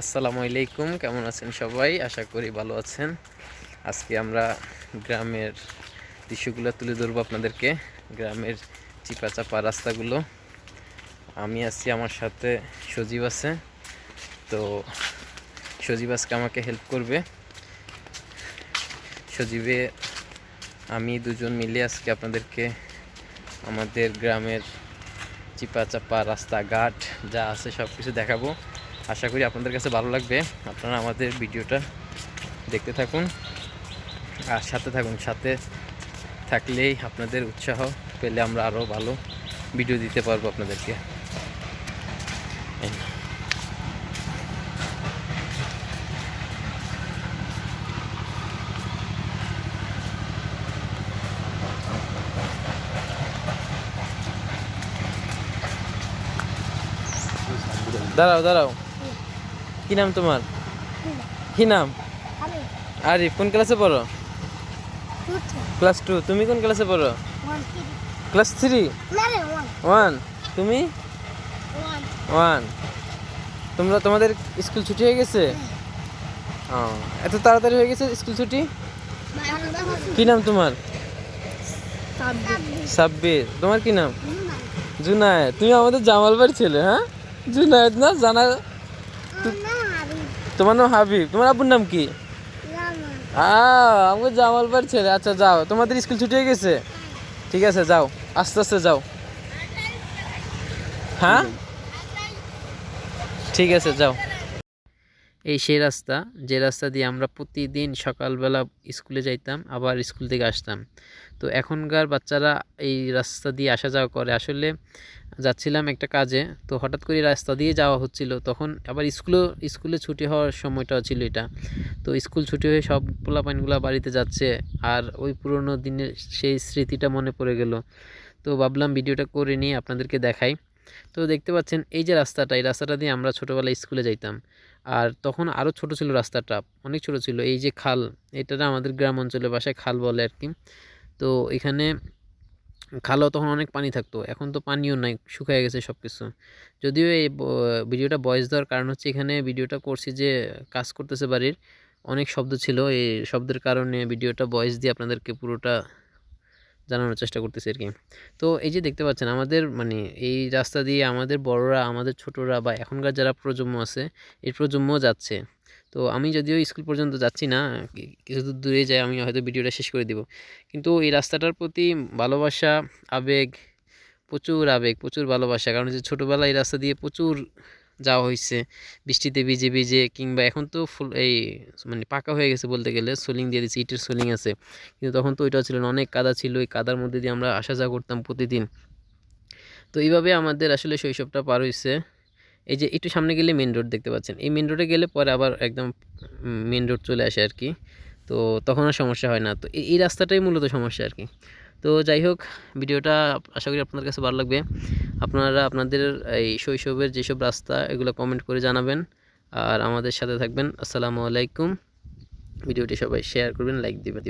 আসসালামু আলাইকুম, কেমন আছেন সবাই? আশা করি ভালো আছেন। আজকে আমরা গ্রামের দৃশ্যগুলো তুলে ধরবো আপনাদেরকে। গ্রামের চিপা চাপা রাস্তাগুলো। আমি আছি, আমার সাথে সজীব আছে। তো সজীব আজকে আমাকে হেল্প করবে। সজীবে, আমি দুজন মিলে আজকে আপনাদেরকে আমাদের গ্রামের চিপা চাপা রাস্তাঘাট যা আছে সব কিছু দেখাবো। আশা করি আপনাদের কাছে ভালো লাগবে। আপনারা আমাদের ভিডিওটা দেখতে থাকুন আর সাথে থাকুন। সাথে থাকলেই আপনাদের উৎসাহ পেলে আমরা আরও ভালো ভিডিও দিতে পারব আপনাদেরকে। দাঁড়াও দাঁড়াও। কি নাম তোমার? কি নাম? আরিফ, কোন ক্লাসে পড়ো? ক্লাস টু তুমি কোন ক্লাসে পড়ো? ক্লাস থ্রি ওয়ান তুমি? ওয়ান তোমরা, তোমাদের স্কুল ছুটি হয়ে গেছে? ও, এত তাড়াতাড়ি হয়ে গেছে স্কুল ছুটি? কি নাম তোমার? সাব্বির। তোমার কি নাম? জুনায়েদ। তুমি আমাদের জামালবার ছেলে হ্যাঁ? জুনায়েদ না? জানা তোমার নাম হাবিব? তোমার আব্বুর নাম কি? আমাকে জামালবার ছেলে আচ্ছা যাও। তোমাদের স্কুল ছুটি হয়ে গেছে? ঠিক আছে, যাও। আস্তে আস্তে যাও। হ্যাঁ? ঠিক আছে, যাও। এই সেই রাস্তা, যে রাস্তা দিয়ে আমরা প্রতিদিন সকালবেলা স্কুলে যাইতাম, আবার স্কুল থেকে আসতাম। তো এখনকার বাচ্চারা এই রাস্তা দিয়ে আসা যাওয়া করে। আসলে যাচ্ছিলাম একটা কাজে, তো হঠাৎ করে রাস্তা দিয়ে যাওয়া হচ্ছিল। তখন আবার স্কুলও, স্কুলে ছুটি হওয়ার সময়টাও ছিল এটা। তো স্কুল ছুটি হয়ে সব পোলাপাইনগুলো বাড়িতে যাচ্ছে, আর ওই পুরোনো দিনের সেই স্মৃতিটা মনে পড়ে গেল। তো ভাবলাম ভিডিওটা করে নিয়ে আপনাদেরকে দেখাই। তো দেখতে পাচ্ছেন, এই যে রাস্তাটা, এই রাস্তাটা দিয়ে আমরা ছোটোবেলায় স্কুলে যাইতাম। আর তখন আরও ছোট ছিল রাস্তাটা, অনেক ছোট ছিল। এই যে খাল এটা আমাদের গ্রাম অঞ্চলের বাসায় খাল বলে আর কি। তো এখানে খালও তখন অনেক পানি থাকতো, এখন তো পানিও নাই, শুকিয়ে গেছে সব কিছু যদিও এই ভিডিওটা বয়স দেওয়ার কারণ হচ্ছে এখানে ভিডিওটা করছি যে কাজ করতেছে বাড়ির, অনেক শব্দ ছিল। এই শব্দের কারণে ভিডিওটা বয়স দিয়ে আপনাদেরকে পুরোটা জানানোর চেষ্টা করতেছি আর কি তো এই যে দেখতে পাচ্ছেন, আমাদের মানে এই রাস্তা দিয়ে আমাদের বড়রা, আমাদের ছোটরা বা এখনকার যারা প্রজন্ম আছে, এই প্রজন্ম যাচ্ছে। তো আমি যদিও স্কুল পর্যন্ত যাচ্ছি না কিছু দূর দূরে যাই, আমি হয়তো ভিডিওটা শেষ করে দিব। কিন্তু এই রাস্তাটার প্রতি ভালোবাসা, আবেগ, প্রচুর আবেগ, প্রচুর ভালোবাসা। কারণ যে ছোটোবেলায় এই রাস্তা দিয়ে প্রচুর যাওয়া হয়েছে বৃষ্টিতে ভিজে ভিজে কিংবা এখন তো ফুল এই মানে পাকা হয়ে গেছে বলতে গেলে, সোলিং দিয়ে দিচ্ছে ইটের সোলিং আছে। কিন্তু তখন তো ওইটা ছিল না, অনেক কাদা ছিল, ওই কাদার মধ্যে দিয়ে আমরা আসা যাওয়া করতাম প্রতিদিন। তো এইভাবে আমাদের আসলে শৈশবটা পার হয়েছে এই যে একটু সামনে গেলে মেন রোড দেখতে পাচ্ছেন। এই মেন রোডে গেলে পরে আবার একদম মেন রোড চলে আসে আর কি। তো তখন আর সমস্যা হয় না। তো এই রাস্তাটাই মূলত সমস্যা আর কি। তো যাই হোক ভিডিওটা আশা করি আপনাদের কাছে ভালো লাগবে। আপনারা আপনাদের এই শৈশবের যেসব রাস্তা, এগুলো কমেন্ট করে জানাবেন। আর আমাদের সাথে থাকবেন। আসসালামু আলাইকুম। ভিডিওটি সবাই শেয়ার করবেন লাইক দিবেন।